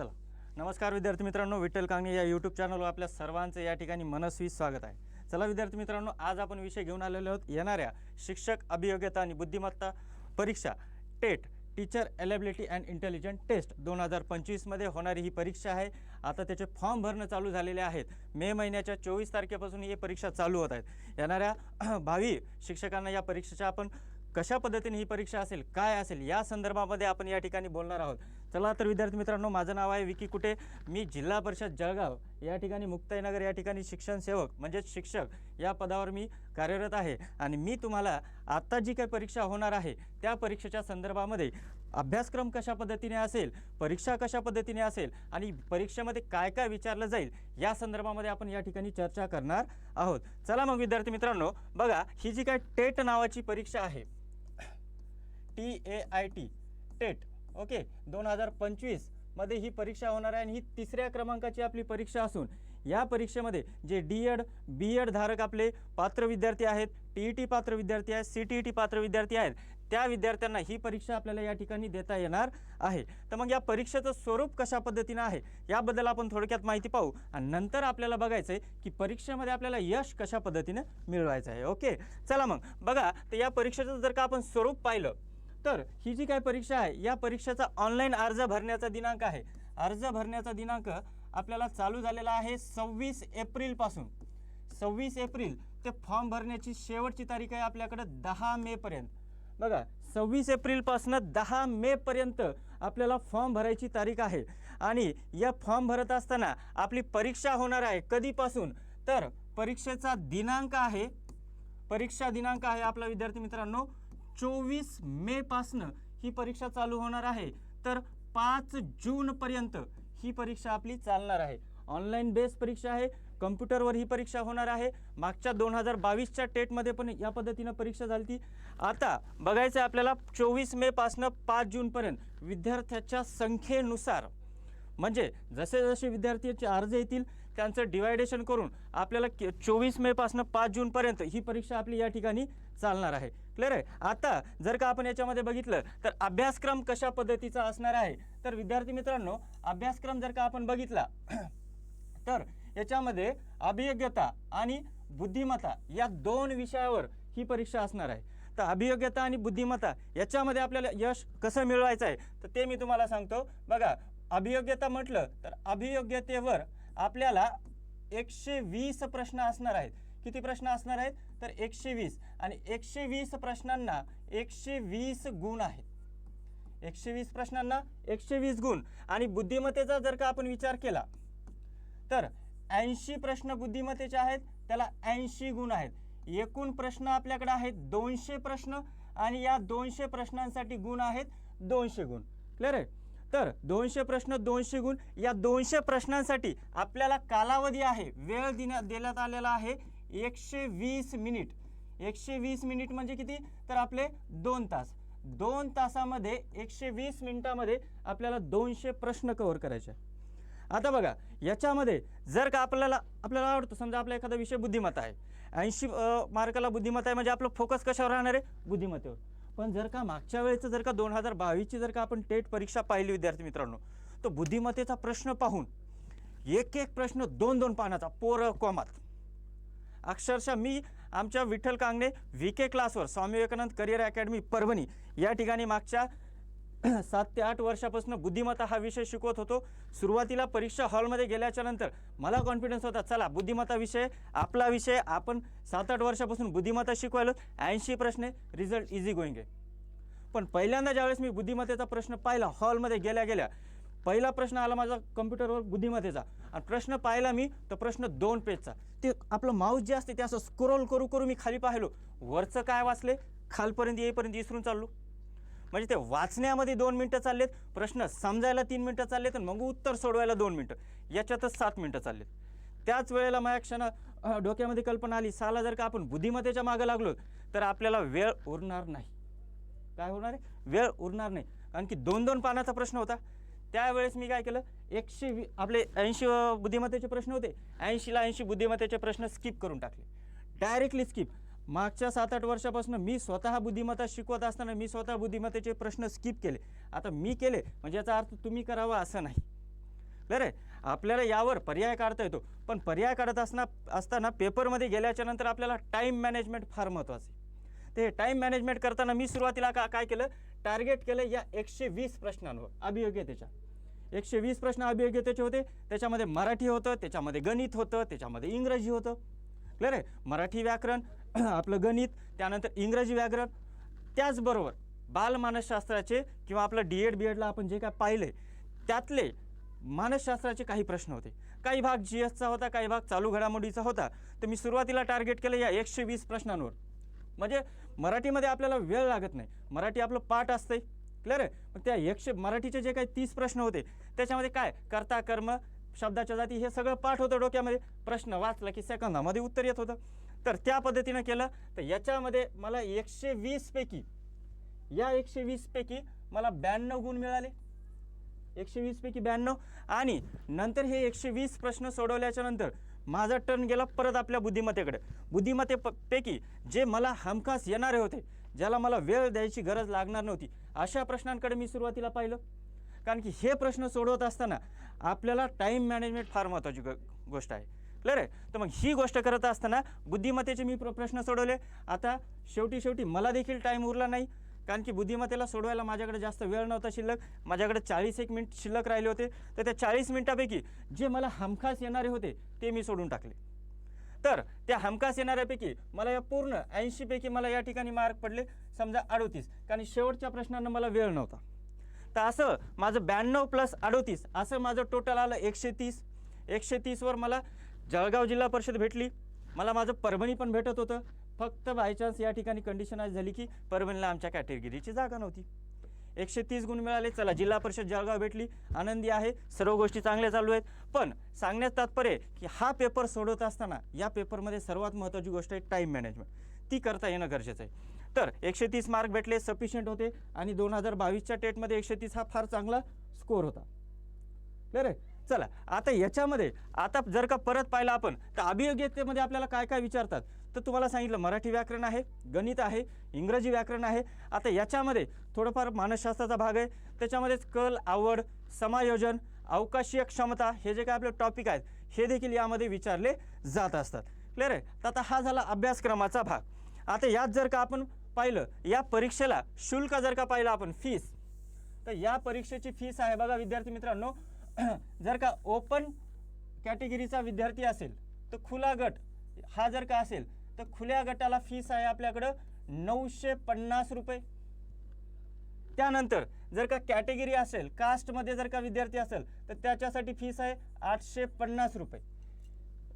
चला. नमस्कार विद्यार्थी मित्रांनो विठ्ठल कांगणे या यूट्यूब चॅनलवर आपल्या सर्वांचं या ठिकाणी मनस्वी स्वागत आहे. चला विद्यार्थी मित्रांनो आज आपण विषय घेऊन आलेलो आहोत. येणाऱ्या शिक्षक अभियोग्यता आणि बुद्धिमत्ता परीक्षा TET teacher eligibility and intelligent test दोन हजार पंचवीसमध्ये होणारी ही परीक्षा आहे. आता त्याचे फॉर्म भरणं चालू झालेले आहेत. मे महिन्याच्या चोवीस तारखेपासून ही परीक्षा चालू होत आहेत. येणाऱ्या भावी शिक्षकांना या परीक्षेच्या आपण कशा पद्धतीने ही परीक्षा असेल काय असेल या संदर्भामध्ये आपण या ठिकाणी बोलणार आहोत. चला तर विद्यार्थी मित्रांनो माझं नाव आहे विकी कुटे. मी जिल्हा परिषद जळगाव या ठिकाणी मुक्ताईनगर या ठिकाणी शिक्षण सेवक म्हणजेच शिक्षक या पदावर मी कार्यरत आहे. आणि मी तुम्हाला आत्ता जी काही परीक्षा होणार आहे त्या परीक्षेच्या संदर्भामध्ये अभ्यासक्रम कशा पद्धतीने असेल परीक्षा कशा पद्धतीने असेल आणि परीक्षेमध्ये काय काय विचारलं जाईल या संदर्भामध्ये आपण या ठिकाणी चर्चा करणार आहोत. चला मग विद्यार्थी मित्रांनो बघा ही जी काय टेट नावाची परीक्षा आहे T A I T TET okay दोन हजार पंचवीसमध्ये ही परीक्षा होणार आहे आणि ही तिसऱ्या क्रमांकाची आपली परीक्षा असून या परीक्षेमध्ये जे डी एड बी एड धारक आपले पात्र विद्यार्थी आहेत टी ई टी पात्र विद्यार्थी आहेत सी टी ई टी पात्र विद्यार्थी आहेत त्या विद्यार्थ्यांना ही परीक्षा आपल्याला या ठिकाणी देता येणार आहे. तर मग या परीक्षेचं स्वरूप कशा पद्धतीनं आहे याबद्दल आपण थोडक्यात माहिती पाहू आणि नंतर आपल्याला बघायचं आहे की परीक्षेमध्ये आपल्याला यश कशा पद्धतीनं मिळवायचं आहे. ओके चला मग. बघा तर या परीक्षेचं जर का आपण स्वरूप पाहिलं तर ही जी काय परीक्षा आहे या परीक्षेचा ऑनलाईन अर्ज भरण्याचा दिनांक आहे. अर्ज भरण्याचा दिनांक आपल्याला चालू झालेला आहे सव्वीस एप्रिलपासून सव्वीस एप्रिल ते फॉर्म भरण्याची शेवटची तारीख आहे आपल्याकडे दहा मेपर्यंत बघा सव्वीस एप्रिलपासून दहा मेपर्यंत आपल्याला फॉर्म भरायची तारीख आहे. आणि या फॉर्म भरत असताना आपली परीक्षा होणार आहे कधीपासून? तर परीक्षेचा दिनांक आहे. परीक्षा दिनांक आहे आपला विद्यार्थी मित्रांनो चोवीस मे पासनं ही परीक्षा चालू होणार आहे. तर पाच जूनपर्यंत ही परीक्षा आपली चालणार आहे. ऑनलाईन बेस परीक्षा आहे कम्प्युटरवर ही परीक्षा होणार आहे. मागच्या दोन हजार बावीसच्या टेटमध्ये पण या पद्धतीनं परीक्षा झाली ती आता बघायचं आहे आपल्याला चोवीस मे पासनं पाच जूनपर्यंत विद्यार्थ्याच्या संख्येनुसार. म्हणजे जसे जसे विद्यार्थ्याचे अर्ज येतील त्यांचं डिवायडेशन करून आपल्याला के चोवीस मेपासून पाच जूनपर्यंत ही परीक्षा आपली या ठिकाणी चालणार आहे. क्लिअर आहे? आता जर का आपण याच्यामध्ये बघितलं तर अभ्यासक्रम कशा पद्धतीचा असणार आहे? तर विद्यार्थी मित्रांनो अभ्यासक्रम जर का आपण बघितला तर याच्यामध्ये अभियोग्यता आणि बुद्धिमत्ता या दोन विषयावर ही परीक्षा असणार आहे. तर अभियोग्यता आणि बुद्धिमत्ता याच्यामध्ये आपल्याला यश कसं मिळवायचं आहे तर ते मी तुम्हाला सांगतो. बघा अभियोग्यता म्हटलं तर अभियोग्यतेवर आपल्याला एकशे वीस प्रश्न असणार आहेत. किती प्रश्न असणार आहेत? तर एकशे वीस. आणि एकशे वीस प्रश्नांना एकशे वीस गुण आहेत. एकशे वीस प्रश्नांना एकशे वीस गुण. आणि बुद्धिमत्तेचा जर का आपण विचार केला तर ऐंशी प्रश्न बुद्धिमत्तेचे आहेत त्याला ऐंशी गुण आहेत. एकूण प्रश्न आपल्याकडे आहेत दोनशे प्रश्न आणि या दोनशे प्रश्नांसाठी गुण आहेत दोनशे गुण. क्लिअर आहे? तर दोनशे प्रश्न दोनशे गुण या दोनशे प्रश्नांसाठी आपल्याला कालावधी आहे. वेळ देण्यात देण्यात आलेला आहे एकशे वीस मिनिट. एकशे वीस मिनिट म्हणजे किती? तर आपले दोन तास. दोन तासामध्ये एकशे वीस मिनिटामध्ये आपल्याला दोनशे प्रश्न कव्हर करायचे. आता बघा याच्यामध्ये जर का आपल्याला आपल्याला आवडतं समजा आपला एखादा विषय बुद्धिमत्ता आहे. ऐंशी मार्काला बुद्धिमत्ता आहे म्हणजे आपलं फोकस कशावर राहणार आहे? बुद्धिमत्तेवर. पण जर का मागच्या वेळेचं जर का दोन हजार बावीसची जर का आपण टेट परीक्षा पाहिली विद्यार्थी मित्रांनो तर बुद्धिमत्तेचा प्रश्न पाहून एक एक प्रश्न दोन दोन पानाचा पोर कॉमात. अक्षरशः मी आमच्या विठ्ठल कांगणे व्ही के क्लासवर स्वामी विवेकानंद करिअर अकॅडमी परभणी या ठिकाणी मागच्या सात ते आठ वर्षापासून बुद्धिमत्ता हा विषय शिकवत होतो. सुरुवातीला परीक्षा हॉलमध्ये गेल्याच्यानंतर मला कॉन्फिडन्स होता चला बुद्धिमत्ता विषय आपला विषय आपण सात आठ वर्षापासून बुद्धिमत्ता शिकवायलो ऐंशी प्रश्न रिझल्ट इझी गोईंग आहे. पण पहिल्यांदा ज्यावेळेस मी बुद्धिमत्तेचा प्रश्न पाहिला हॉलमध्ये गेल्या गेल्या पहिला प्रश्न आला माझा कम्प्युटरवर बुद्धिमत्तेचा. आणि प्रश्न पाहिला मी तर प्रश्न दोन पेजचा ते आपलं माऊस जे असते ते असं स्क्रोल करू करू मी खाली पाहिलो. वरचं काय वाचले? खालपर्यंत येईपर्यंत विसरून चाललो. म्हणजे ते वाचण्यामध्ये दोन मिनटं चाललेत प्रश्न समजायला तीन मिनटं चाललेत आणि मग उत्तर सोडवायला दोन मिनटं. याच्यातच सात मिनटं चाललेत. त्याच वेळेला माझ्या क्षण डोक्यामध्ये कल्पना आली साला जर का आपण बुद्धिमत्तेच्या मागं लागलो तर आपल्याला वेळ उरणार नाही. काय होणार आहे? वेळ उरणार नाही. कारण की दोन दोन पानाचा प्रश्न होता. त्यावेळेस मी काय केलं? एकशे वी आपले ऐंशी बुद्धिमत्तेचे प्रश्न होते. ऐंशीला ऐंशी बुद्धिमत्तेचे प्रश्न स्किप करून टाकले. डायरेक्टली स्किप मागच्या सात आठ वर्षापासून मी स्वतः बुद्धिमत्ता शिकवत असताना मी स्वतः बुद्धिमत्तेचे प्रश्न स्किप केले. आता मी केले म्हणजे याचा अर्थ तुम्ही करावा असं नाही. क्लिअर आहे? आपल्याला यावर पर्याय काढता येतो. पण पर्याय काढत असना असताना पेपरमध्ये गेल्याच्यानंतर आपल्याला टाईम मॅनेजमेंट फार महत्त्वाचं आहे. ते टाईम मॅनेजमेंट करताना मी सुरुवातीला का काय केलं? टार्गेट केलं या एकशे वीस प्रश्नांवर अभियोग्यतेच्या. एकशे वीस प्रश्न अभियोग्यतेचे होते. त्याच्यामध्ये मराठी होतं त्याच्यामध्ये गणित होतं त्याच्यामध्ये इंग्रजी होतं. क्लिअर आहे? मराठी व्याकरण आपलं गणित त्यानंतर इंग्रजी व्याकरण त्याचबरोबर बालमानसशास्त्राचे किंवा आपलं डी एड बी एडला आपण जे काय पाहिले त्यातले मानसशास्त्राचे काही प्रश्न होते. काही भाग जी एसचा होता काही भाग चालू घडामोडीचा होता. तर मी सुरुवातीला टार्गेट केलं या एकशे वीस प्रश्नांवर. म्हणजे मराठीमध्ये आपल्याला वेळ लागत नाही. मराठी आपलं पाठ असतंय. क्लिअर आहे? मग त्या एकशे मराठीचे जे काही तीस प्रश्न होते त्याच्यामध्ये काय? कर्ता कर्म शब्दाच्या जाती हे सगळं पाठ होतं डोक्यामध्ये. प्रश्न वाचला की सेकंदामध्ये उत्तर येत होतं. तर त्या पद्धतीनं केलं. तर याच्यामध्ये मला एकशे वीसपैकी या एकशे वीसपैकी मला ब्याण्णव गुण मिळाले. एकशे वीसपैकी ब्याण्णव. आणि नंतर हे एकशे वीस प्रश्न सोडवल्याच्या नंतर माझा टर्न गेला परत आपल्या बुद्धिमत्तेकडे. बुद्धिमत्ते प- पैकी जे मला हमखास येणारे होते ज्याला मला वेळ द्यायची गरज लागणार नव्हती अशा प्रश्नांकडे मी सुरुवातीला पाहिलं. कारण की हे प्रश्न सोडवत असताना आपल्याला टाईम मॅनेजमेंट फार महत्त्वाची गोष्ट आहे. क्लिअर आहे तर मग ही गोष्ट करत असताना बुद्धिमत्तेचे मी प्र प्रश्न सोडवले. आता शेवटी शेवटी मला देखील टाईम उरला नाही. कारण की बुद्धिमत्तेला सोडवायला माझ्याकडे जास्त वेळ नव्हता शिल्लक. माझ्याकडे चाळीस एक मिनिट शिल्लक राहिले होते. तर त्या चाळीस मिनिटापैकी जे मला हमखास येणारे होते ते मी सोडून टाकले. तर त्या हमखास येणाऱ्यापैकी मला या पूर्ण ऐंशीपैकी मला या ठिकाणी मार्क पडले. समजा अडोतीस. कारण शेवटच्या प्रश्नांना मला वेळ नव्हता. तर असं माझं ब्याण्णव प्लस अडोतीस असं माझं टोटल आलं एकशे तीस. एकशे तीसवर मला जळगाव जिल्हा परिषद भेटली. मला माझं परभणी पण भेटत होतं. फक्त बायचान्स या ठिकाणी कंडिशन आज झाली की परभणीला आमच्या कॅटेगरीची जागा नव्हती. एकशे तीस गुण मिळाले चला जिल्हा परिषद जळगाव भेटली. आनंदी आहे सर्व गोष्टी चांगल्या चालू आहेत. पण सांगण्यात तात्पर्य की हा पेपर सोडवत असताना या पेपरमध्ये सर्वात महत्त्वाची गोष्ट आहे टाईम मॅनेजमेंट ती करता येणं गरजेचं आहे. तर एकशे तीस मार्क भेटले सफिशियंट होते. आणि दोन हजार बावीसच्या टेटमध्ये एकशे तीस हा फार चांगला स्कोर होता. क्लिअर आहे? चला आता याच्यामध्ये आता जर का परत पाहिलं आपण तर अभियोग्यतेमध्ये आपल्याला काय काय विचारतात? तर तुम्हाला सांगितलं मराठी व्याकरण आहे गणित आहे इंग्रजी व्याकरण आहे. आता याच्यामध्ये थोडंफार मानसशास्त्राचा भाग आहे. त्याच्यामध्येच कल आवड समायोजन अवकाशीय क्षमता हे जे काय आपले टॉपिक आहेत हे देखील यामध्ये विचारले जात असतात. क्लिअर आहे? तर आता हा झाला अभ्यासक्रमाचा भाग. आता यात जर का आपण पाहिलं या परीक्षेला शुल्क जर का पाहिलं आपण फीस तर या परीक्षेची फीस आहे बघा विद्यार्थी मित्रांनो जर का ओपन कॅटेगरीचा विद्यार्थी असेल तर खुला गट हा जर का असेल तर खुल्या गटाला फीस आहे आपल्याकडं नऊशे पन्नास रुपये. त्यानंतर जर का कॅटेगरी असेल कास्टमध्ये जर का विद्यार्थी असेल तर त्याच्यासाठी फीस आहे आठशे पन्नास रुपये.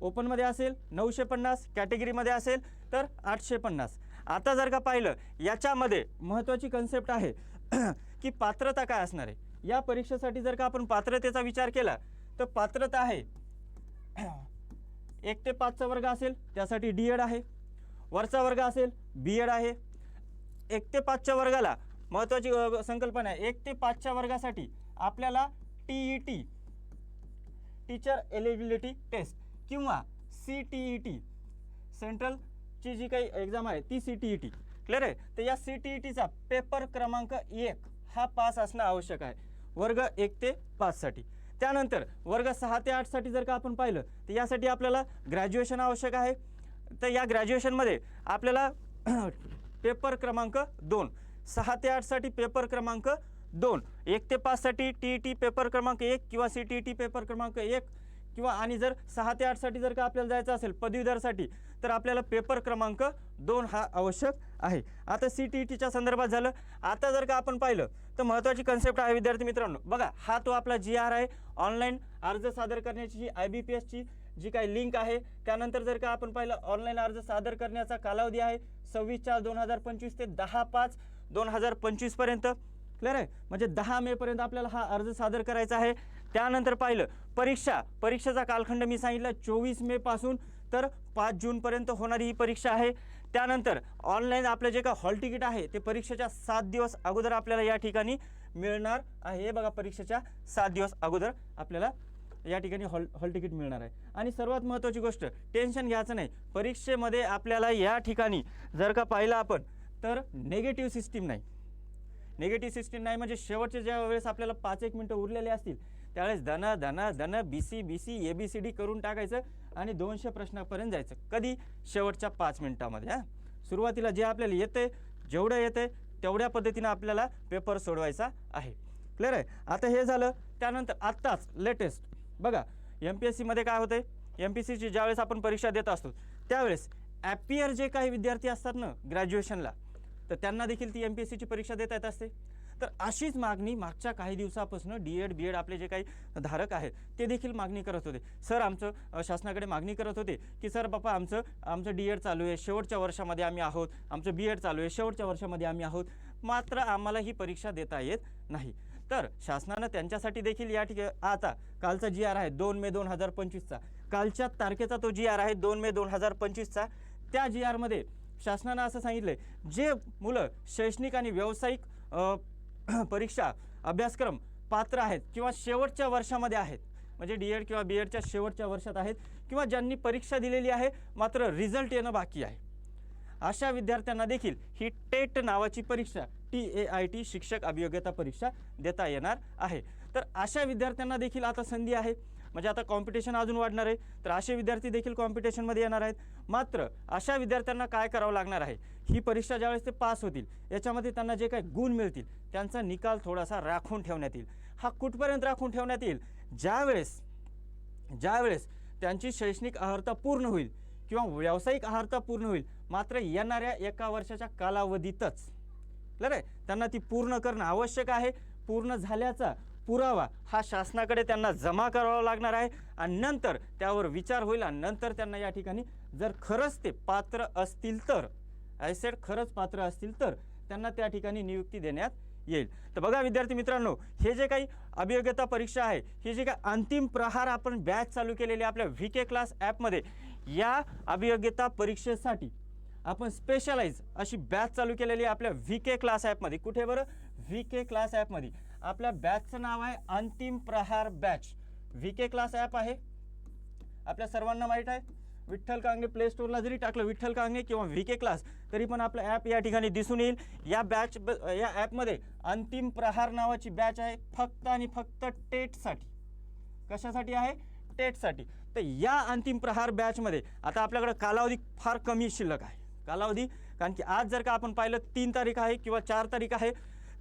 ओपनमध्ये असेल नऊशे पन्नास कॅटेगरीमध्ये असेल तर आठशे पन्नास. आता जर का पाहिलं याच्यामध्ये महत्त्वाची कन्सेप्ट आहे की पात्रता काय असणार आहे? या परीक्षेसाठी जर का आपण पात्रतेचा विचार केला तर पात्रता आहे. एक ते पाचचा वर्ग असेल त्यासाठी डी एड आहे. वरचा वर्ग असेल बी एड आहे. एक ते पाचच्या वर्गाला महत्त्वाची संकल्पना आहे. एक ते पाचच्या वर्गासाठी आपल्याला T E T teacher eligibility test किंवा सी टी ई टी सेंट्रलची जी काही एक्झाम आहे ती C T E T. Clear आहे? तर या सी टी ई टीचा पेपर क्रमांक एक हा पास असणं आवश्यक आहे. वर्ग एक ते पाचसाठी त्यानंतर वर्ग सहा ते आठसाठी जर का आपण पाहिलं तर यासाठी आपल्याला ग्रॅज्युएशन आवश्यक आहे. तर या ग्रॅज्युएशनमध्ये आपल्याला पेपर क्रमांक दोन सहा ते आठसाठी पेपर क्रमांक दोन एक ते पाचसाठी टी ई टी पेपर क्रमांक एक किंवा C T E T paper क्रमांक एक किंवा आणि जर सहा ते आठसाठी जर का आपल्याला जायचं असेल पदवीधरसाठी तर आपल्याला पेपर क्रमांक दोन हा आवश्यक आहे. आता सी टी ई टीच्या संदर्भात झालं. आता जर का आपण पाहिलं तर महत्त्वाची कन्सेप्ट आहे विद्यार्थी मित्रांनो. बघा हा तो आपला जी आर आहे. ऑनलाईन अर्ज सादर करण्याची जी आय बी पी एसची जी काही लिंक आहे त्यानंतर जर का आपण पाहिलं ऑनलाईन अर्ज सादर करण्याचा कालावधी आहे सव्वीस चार दोन हजार पंचवीस ते दहा पाच दोन हजार पंचवीसपर्यंत क्लिअर आहे? म्हणजे दहा मेपर्यंत आपल्याला हा अर्ज सादर करायचा आहे. त्यानंतर पाहिलं परीक्षा. परीक्षेचा कालखंड मी सांगितला चोवीस मेपासून तर पाच जूनपर्यंत होणारी ही परीक्षा आहे. त्यानंतर ऑनलाईन आपलं जे काय हॉल तिकीट आहे ते परीक्षेच्या सात दिवस अगोदर आपल्याला या ठिकाणी मिळणार आहे. हे बघा परीक्षेच्या सात दिवस अगोदर आपल्याला या ठिकाणी हॉल हॉल तिकीट मिळणार आहे. आणि सर्वात महत्त्वाची गोष्ट टेन्शन घ्यायचं नाही. परीक्षेमध्ये आपल्याला या ठिकाणी जर का पाहिलं आपण तर नेगेटिव्ह सिस्टीम नाही. नेगेटिव्ह सिस्टीम नाही म्हणजे शेवटचे ज्या वेळेस आपल्याला पाच एक मिनटं उरलेले असतील त्यावेळेस धन धन धन B C B C A B C D करून टाकायचं. आणि दोनशे प्रश्नापर्यंत जायचं. कधी? शेवटच्या पाच मिनिटामध्ये हां? सुरुवातीला जे आपल्याला येते जेवढं येते तेवढ्या पद्धतीनं आपल्याला पेपर सोडवायचा आहे. क्लिअर आहे? आता हे झालं त्यानंतर आत्ताच लेटेस्ट बघा एम पी एस सीमध्ये काय होते एम पी सीची ज्यावेळेस आपण परीक्षा देत असतो त्यावेळेस ॲपियर जे काही विद्यार्थी असतात ना ग्रॅज्युएशनला तर त्यांना देखील ती एम पी एस सीची परीक्षा देता येत असते. तर अशीच मागणी मागच्या काही दिवसापासून डी एड बी एड आपले जे काही धारक आहेत ते देखील मागणी करत होते. सर आमचं शासनाकडे मागणी करत होते की सर बापा आमचं आमचं डी एड चालू आहे. शेवटच्या वर्षामध्ये आम्ही आहोत. आमचं बी एड चालू आहे. शेवटच्या वर्षामध्ये आम्ही आहोत. मात्र आम्हाला ही परीक्षा देता येत नाही. तर शासनानं त्यांच्यासाठी देखील या ठिकाणी आता कालचा जी आर आहे दोन मे दोन हजार पंचवीसचा. कालच्या तारखेचा तो जी आर आहे दोन मे दोन हजार पंचवीसचा. त्या जी आरमध्ये शासनानं असं सांगितलं जे मुलं शैक्षणिक आणि व्यावसायिक परीक्षा अभ्यासक्रम पात्र आहेत किंवा शेवटच्या वर्षामध्ये आहेत. म्हणजे डी एड किंवा बी एडच्या शेवटच्या वर्षात आहेत किंवा ज्यांनी परीक्षा दिलेली आहे मात्र रिझल्ट येणं बाकी आहे. अशा विद्यार्थ्यांना देखील ही टेट नावाची परीक्षा टी ए आय टी शिक्षक अभियोग्यता परीक्षा देता येणार आहे. तर अशा विद्यार्थ्यांना देखील आता संधी आहे. म्हणजे आता कॉम्पिटिशन अजून वाढणार आहे. तर असे विद्यार्थी देखील कॉम्पिटिशनमध्ये येणार आहेत. मात्र अशा विद्यार्थ्यांना काय करावं लागणार आहे? ही परीक्षा ज्यावेळेस ते पास होतील याच्यामध्ये त्यांना जे काही गुण मिळतील त्यांचा निकाल थोडासा राखून ठेवण्यात येईल. हा कुठपर्यंत राखून ठेवण्यात येईल? ज्यावेळेस ज्यावेळेस त्यांची शैक्षणिक अर्हता पूर्ण होईल किंवा व्यावसायिक अर्हता पूर्ण होईल मात्र येणाऱ्या एका वर्षाच्या कालावधीतच बरं त्यांना ती पूर्ण करणं आवश्यक आहे. पूर्ण झाल्याचा पुरावा हा शासनाकडे त्यांना जमा करावा लागणार आहे आणि नंतर त्यावर विचार होईल आणि नंतर त्यांना या ठिकाणी जर खरंच ते पात्र असतील तर ॲसेट खरंच पात्र असतील तर त्यांना त्या ठिकाणी नियुक्ती देण्यात येईल. तर बघा विद्यार्थी मित्रांनो हे जे काही अभियोग्यता परीक्षा आहे हे जे काही अंतिम प्रहार आपण बॅच चालू केलेली आहे आपल्या व्ही के क्लास ॲपमध्ये या अभियोग्यता परीक्षेसाठी आपण स्पेशलाइज अशी बॅच चालू केलेली आहे आपल्या व्ही के क्लास ॲपमध्ये कुठे बरं? व्ही के क्लास ॲपमध्ये आपल्या बॅचचं नाव आहे Antim Prahar batch V K class app आहे. आपल्या सर्वांना माहीत आहे. विठ्ठल कांगणे प्ले स्टोरला जरी टाकलं विठ्ठल कांगणे किंवा व्ही के क्लास तरी पण आपलं ॲप या ठिकाणी दिसून येईल. या बॅच ब- या ॲपमध्ये अंतिम प्रहार नावाची बॅच आहे. फक्त आणि फक्त टेटसाठी. कशासाठी आहे? टेटसाठी. तर या अंतिम प्रहार बॅचमध्ये आता आपल्याकडं कालावधी फार कमी शिल्लक आहे. कालावधी कारण की आज जर का आपण पाहिलं तीन तारीख आहे किंवा चार तारीख आहे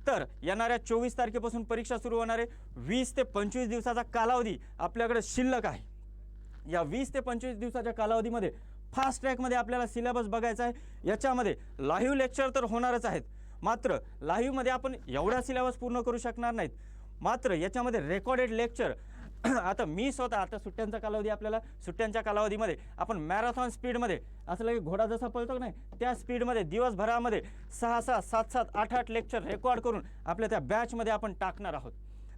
तर येणाऱ्या चोवीस तारखेपासून परीक्षा सुरू होणारे वीस ते पंचवीस दिवसाचा कालावधी आपल्याकडे शिल्लक आहे. या वीस ते पंचवीस दिवसाच्या कालावधीमध्ये फास्ट ट्रॅकमध्ये आपल्याला सिलेबस बघायचा आहे. याच्यामध्ये लाईव्ह लेक्चर तर होणारच आहेत. मात्र लाईव्हमध्ये आपण एवढा सिलेबस पूर्ण करू शकणार नाहीत. मात्र याच्यामध्ये रेकॉर्डेड लेक्चर आता मी स्वतः आता सुट्ट्यांचा कालावधी आपल्याला सुट्ट्यांच्या कालावधीमध्ये आपण मॅरेथॉन स्पीडमध्ये असं लगे घोडा जसा पळतो नाही त्या स्पीडमध्ये दिवसभरामध्ये सहा सहा सात सात आठ आठ लेक्चर रेकॉर्ड करून आपल्या त्या बॅचमध्ये आपण टाकणार आहोत.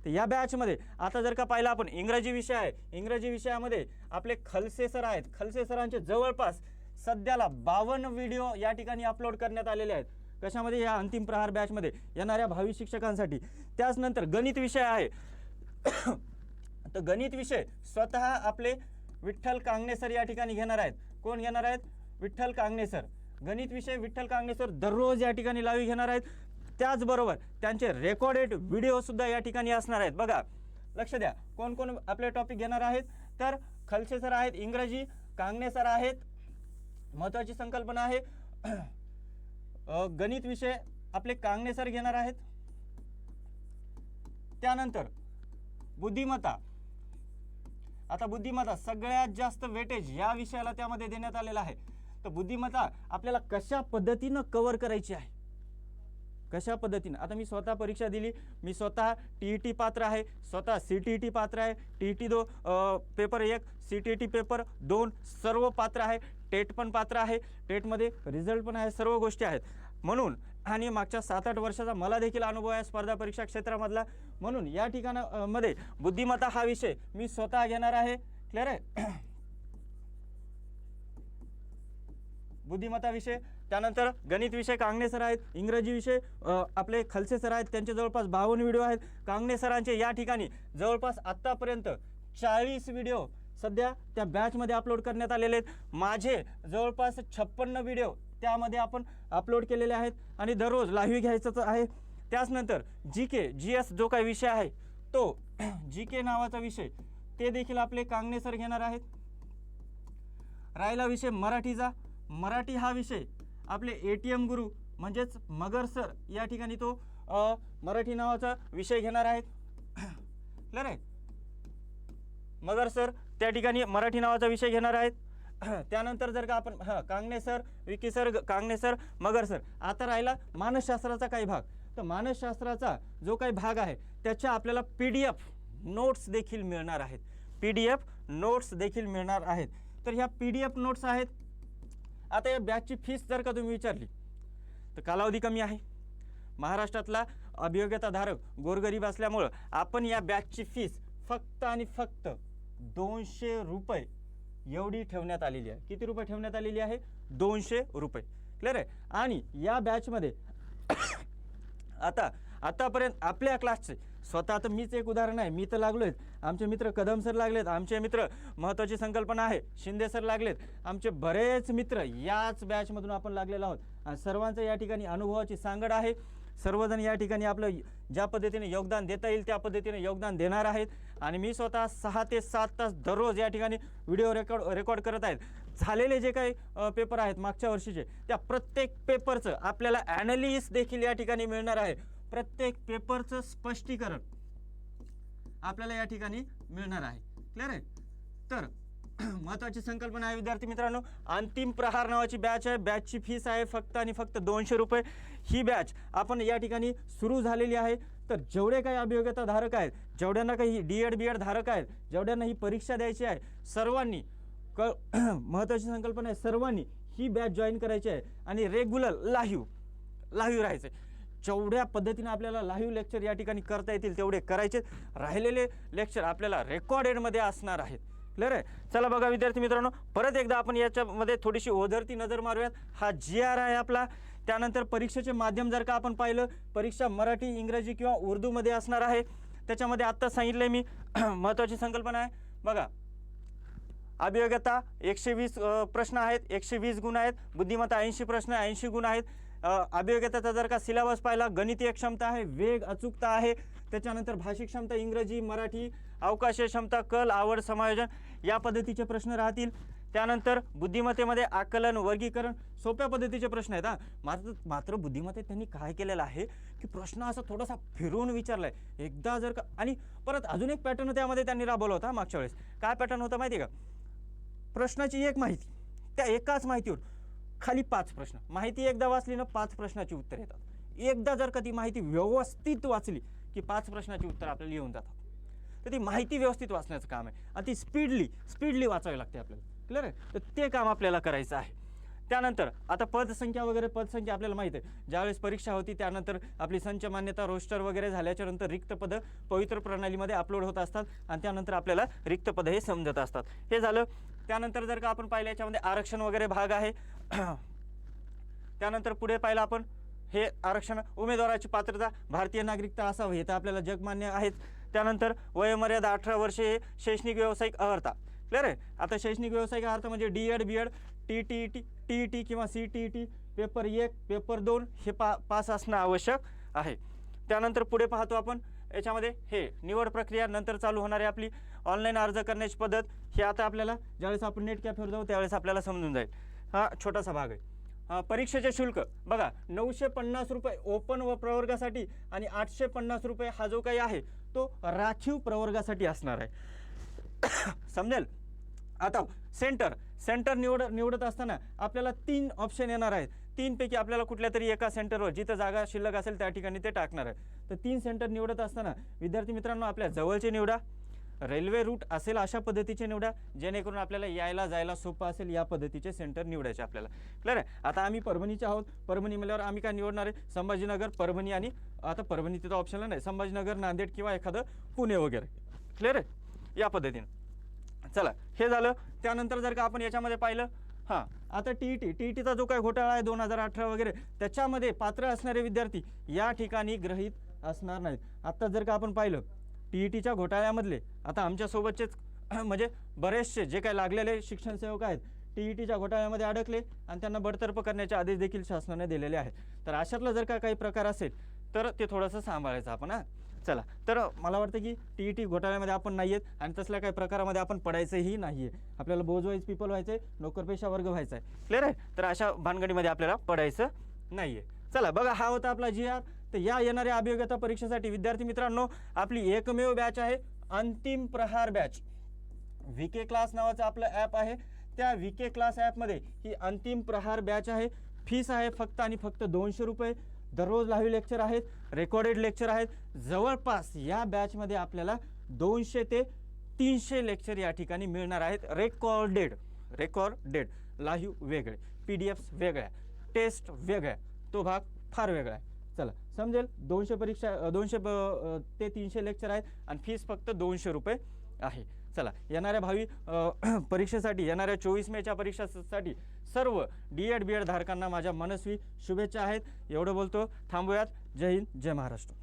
तर या बॅचमध्ये आता जर का पाहिलं आपण इंग्रजी विषय आहे. इंग्रजी विषयामध्ये आपले खलसे सर आहेत. खलसे सरांचे जवळपास सध्याला बावन्न व्हिडिओ या ठिकाणी अपलोड करण्यात आलेले आहेत. कशामध्ये? या अंतिम प्रहार बॅचमध्ये येणाऱ्या भावी शिक्षकांसाठी. त्याचनंतर गणित विषय आहे. तर गणित विषय स्वतः आपले विठ्ठल कांगणे सर या ठिकाणी घेणार आहेत. कोण घेणार आहेत? विठ्ठल कांगणे सर. गणित विषय विठ्ठल कांगणे सर दररोज या ठिकाणी लावी घेणार आहेत. त्याचबरोबर त्यांचे रेकॉर्डेड व्हिडिओसुद्धा या ठिकाणी असणार आहेत. बघा लक्ष द्या. कोण कोण आपले टॉपिक घेणार आहेत? तर खलसे सर आहेत इंग्रजी कांगणे सर आहेत. महत्त्वाची संकल्पना आहे. गणित विषय आपले कांगणे सर घेणार आहेत. त्यानंतर बुद्धिमत्ता. आता बुद्धिमत्ता सगळ्यात जास्त वेटेज या विषयाला त्यामध्ये देण्यात आलेला आहे. तर बुद्धिमत्ता आपल्याला कशा पद्धतीनं कवर करायची आहे? कशा पद्धतीनं? आता मी स्वतः परीक्षा दिली. मी स्वतः टी ई टी पात्र आहे. स्वतः सी टी ई टी पात्र आहे. टी ई टी दो पेपर एक C T E T paper दोन सर्व पात्र आहे. टेट पण पात्र आहे. टेटमध्ये रिझल्ट पण आहे. सर्व गोष्टी आहेत. म्हणून आणि मागच्या सात आठ वर्षाचा मला देखील अनुभव आहे स्पर्धा परीक्षा क्षेत्रामधला. म्हणून या ठिकाणामध्ये बुद्धिमत्ता हा विषय मी स्वतः घेणार आहे. क्लिअर आहे? बुद्धिमत्ता विषय त्यानंतर गणित विषय कांगणे सर आहेत. इंग्रजी विषय आपले खलसे सर आहेत. त्यांचे जवळपास बावन्न व्हिडिओ आहेत. कांगणे सरांचे या ठिकाणी जवळपास आत्तापर्यंत चाळीस व्हिडिओ सध्या त्या बॅचमध्ये अपलोड करण्यात आलेले आहेत. माझे जवळपास छप्पन्न व्हिडिओ त्यामध्ये आपण अपलोड केलेले आहेत आणि दररोज लाईव्ह घ्यायचं आहे. त्याचनंतर जी के जी एस जो काही विषय आहे तो जी के नावाचा विषय ते देखील आपले कांगणे सर घेणार आहेत. राहिला विषय मराठीचा. मराठी हा विषय आपले ए टी एम गुरु म्हणजेच मगर सर या ठिकाणी तो मराठी नावाचा विषय घेणार आहेत. क्लिअर आहे? मगर सर त्या ठिकाणी मराठी नावाचा विषय घेणार आहेत. त्यानंतर जर का आपण हां कांगणे सर विकी सर ग- कांगणे सर मगर सर आता राहिला मानसशास्त्राचा काही भाग. तर मानसशास्त्राचा जो काही भाग आहे त्याच्या आपल्याला पी डी एफ नोट्स देखील मिळणार आहेत. पी डी एफ नोट्स देखील मिळणार आहेत. तर ह्या पी डी एफ नोट्स आहेत. आता या बॅचची फीस जर का तुम्ही विचारली तर कालावधी कमी आहे. महाराष्ट्रातला अभियोग्यताधारक गोरगरीब असल्यामुळं आपण या बॅचची फीस फक्त आणि फक्त दोनशे रुपये एवढी ठेवण्यात आलेली आहे. किती रुपये ठेवण्यात आलेली आहे? दोनशे रुपये. क्लिअर आहे? आणि या बॅचमध्ये आता आतापर्यंत आपल्या क्लासचे स्वतः तर मीच एक उदाहरण आहे. मी तर लागलो आहेत आमचे मित्र कदम सर लागलेत. आमचे मित्र महत्त्वाची संकल्पना आहे. शिंदे सर लागलेत. आमचे बरेच मित्र याच बॅचमधून आपण लागलेलो आहोत. आणि सर्वांचं या ठिकाणी अनुभवाची सांगड आहे. सर्वजण या ठिकाणी आपलं ज्या पद्धतीने योगदान देता येईल त्या पद्धतीने योगदान देणार आहेत. आणि मी स्वतः सहा ते सात तास दररोज या ठिकाणी व्हिडिओ रेकॉर्ड रेकॉर्ड करत आहेत. झालेले जे काही पेपर आहेत मागच्या वर्षीचे त्या प्रत्येक पेपरचं आपल्याला ॲनालिस देखील या ठिकाणी मिळणार आहे. प्रत्येक पेपरचं स्पष्टीकरण आपल्याला या ठिकाणी मिळणार आहे. क्लिअर आहे? तर महत्त्वाची संकल्पना आहे विद्यार्थी मित्रांनो. अंतिम प्रहार नावाची बॅच आहे. बॅचची फीस आहे फक्त आणि फक्त दोनशे रुपये. ही बॅच आपण या ठिकाणी सुरू झालेली आहे. तर जेवढे काही अभियोग्यता धारक आहेत जेवढ्यांना काही डी एड बी एड धारक आहेत जेवढ्यांना ही परीक्षा द्यायची आहे सर्वांनी क महत्त्वाची संकल्पना आहे सर्वांनी ही बॅच जॉईन करायची आहे आणि रेग्युलर लाईव्ह लाईव्ह राहायचं. आहे जेवढ्या पद्धतीने आपल्याला लाईव्ह लेक्चर या ठिकाणी करता येतील तेवढे करायचे. राहिलेले लेक्चर आपल्याला रेकॉर्डेडमध्ये असणार आहेत. क्लिअर आहे? चला बघा विद्यार्थी मित्रांनो परत एकदा आपण याच्यामध्ये थोडीशी ओझरती नजर मारूयात. हा जी आर आहे आपला. त्यानंतर परीक्षेचे माध्यम जर का आपण पाहिलं परीक्षा मराठी इंग्रजी किंवा उर्दूमध्ये असणार आहे. त्याच्यामध्ये आत्ता सांगितलं मी. महत्त्वाची संकल्पना आहे. बघा. अभियोग्यता एकशे वीस प्रश्न आहेत. एकशे वीस गुण आहेत. बुद्धिमत्ता ऐंशी प्रश्न ऐंशी गुण आहेत. अभियोगताचा जर का सिलेबस पाहिला गणितीय क्षमता आहे वेग अचूकता आहे. त्याच्यानंतर भाषिक क्षमता इंग्रजी मराठी अवकाशीय क्षमता कल आवड समायोजन या पद्धतीचे प्रश्न राहतील. त्यानंतर बुद्धिमत्तेमध्ये आकलन वर्गीकरण सोप्या पद्धतीचे प्रश्न आहेत हां. मात्र मात्र बुद्धिमत्तेत त्यांनी काय केलेलं आहे की प्रश्न असा थोडासा फिरवून विचारला आहे एकदा जर का आणि परत अजून एक पॅटर्न त्यामध्ये त्यांनी राबवला होता मागच्या वेळेस. काय पॅटर्न होता माहिती आहे का? प्रश्नाची एक माहिती. त्या एकाच माहितीवर खाली पाच प्रश्न. माहिती एकदा वाचली ना पाच प्रश्नाची उत्तर येतात. एकदा जर का ती माहिती व्यवस्थित वाचली की पाच प्रश्नाची उत्तर आपल्याला येऊन जातात. तर ती माहिती व्यवस्थित वाचण्याचं काम आहे. आणि ती स्पीडली स्पीडली वाचावी लागते आपल्याला. क्लिअर आहे? तर ते काम आपल्याला करायचं आहे. त्यानंतर आता पदसंख्या वगैरे पदसंख्या आपल्याला माहीत आहे. ज्यावेळेस परीक्षा होती त्यानंतर आपली संच मान्यता रोस्टर वगैरे झाल्याच्यानंतर रिक्त पदं पवित्र प्रणालीमध्ये अपलोड होत असतात आणि त्यानंतर आपल्याला रिक्त पदं हे समजत असतात. हे झालं. त्यानंतर जर का आपण पाहिलं याच्यामध्ये आरक्षण वगैरे भाग आहे. त्यानंतर पुढे पाहिलं आपण हे आरक्षण उमेदवाराची पात्रता भारतीय नागरिकता असावं हे तर आपल्याला जगमान्य आहेच त्यानंतर वयोमर्यादा अठरा वर्षे हे शैक्षणिक व्यावसायिक अर्हता क्लिअर आहे? आता शैक्षणिक व्यावसायिक अर्थ म्हणजे D Ed B Ed T T T T E T किंवा C T E T paper एक पेपर दोन हे पा पास असणं आवश्यक आहे. त्यानंतर पुढे पाहतो आपण याच्यामध्ये हे निवड प्रक्रिया नंतर चालू होणारी आपली ऑनलाईन अर्ज करण्याची पद्धत. हे आता आपल्याला ज्यावेळेस आपण नेट कॅफेवर जाऊ त्यावेळेस आपल्याला समजून जाईल. हा छोटासा भाग आहे. परीक्षेचे शुल्क. बघा नऊशे पन्नास रुपये ओपन व प्रवर्गासाठी आणि आठशे पन्नास रुपये हा जो काही आहे तो राखीव प्रवर्गासाठी असणार आहे. समजेल? आता सेंटर सेंटर निवड निवडत असताना आपल्याला तीन ऑप्शन येणार आहेत. तीनपैकी आपल्याला कुठल्या तरी एका सेंटरवर जिथं जागा शिल्लक असेल त्या ठिकाणी ते टाकणार आहे तर तीन सेंटर निवडत असताना विद्यार्थी मित्रांनो आपल्या जवळचे निवडा. रेल्वे रूट असेल अशा पद्धतीचे निवडा जेणेकरून आपल्याला यायला जायला सोपं असेल या पद्धतीचे सेंटर निवडायचे आपल्याला. क्लिअर आहे? आता आम्ही परभणीचे आहोत. परभणी म्हणल्यावर आम्ही काय निवडणार आहे? संभाजीनगर परभणी आणि आता परभणी तिथं ऑप्शनला नाही. संभाजीनगर नांदेड किंवा एखादं पुणे वगैरे. क्लिअर आहे? या पद्धतीनं. चला हे झालं. त्यानंतर जर का आपण याच्यामध्ये पाहिलं हां आता T E T T E टीचा जो काही घोटाळा आहे दोन हजार अठरा वगैरे त्याच्यामध्ये पात्र असणारे विद्यार्थी या ठिकाणी ग्रहित असणार नाहीत. आत्ता जर का आपण पाहिलं टी ई टीच्या घोटाळ्यामधले. आता आमच्यासोबतचेच म्हणजे बरेचसे जे काही लागलेले शिक्षण सेवक आहेत टी ई टीच्या घोटाळ्यामध्ये अडकले आणि त्यांना बडतर्फ करण्याचे आदेश देखील शासनाने दिलेले आहेत. तर अशातला जर का काही प्रकार असेल तर ते थोडंसं सांभाळायचं आपण हां? चला. तर मला वाटतं की टी ई टी घोटाळ्यामध्ये आपण नाही आहेत आणि तसल्या काही प्रकारामध्ये आपण पडायचंही नाही आहे आपल्याला बोज वाईज पीपल व्हायचं आहे नोकरपेशा वर्ग व्हायचा आहे क्लिअर आहे? तर अशा भानगडीमध्ये आपल्याला पडायचं नाही आहे चला बघा हा होता आपला जी आर तर या येणाऱ्या अभियोग्यता परीक्षेसाठी विद्यार्थी मित्रांनो आपली एकमेव बॅच आहे अंतिम प्रहार बॅच विके के क्लास नावाचं आपलं ॲप आहे. त्या विके के क्लास ॲपमध्ये ही अंतिम प्रहार बॅच आहे. फीस आहे फक्त आणि फक्त दोनशे रुपये. दररोज लाईव्ह लेक्चर आहेत रेकॉर्डेड लेक्चर आहेत. जवळपास या बॅचमध्ये आपल्याला दोनशे ते तीनशे लेक्चर या ठिकाणी मिळणार आहेत. रेकॉर्डेड रेकॉर्डेड लाईव्ह वेगळे पी डी एफ्स वेगळ्या टेस्ट वेगळ्या. तो भाग फार वेगळा आहे. समजेल? दोनशे परीक्षा दोनशे ते तीनशे लेक्चर आहेत आणि फीस फक्त दोनशे रुपये आहे. चला येणाऱ्या भावी परीक्षेसाठी येणाऱ्या चोवीस मेच्या परीक्षासाठी सर्व डी एड बी एड धारकांना माझ्या मनस्वी शुभेच्छा आहेत. एवढं बोलतो. थांबूयात. जय हिंद जय महाराष्ट्र.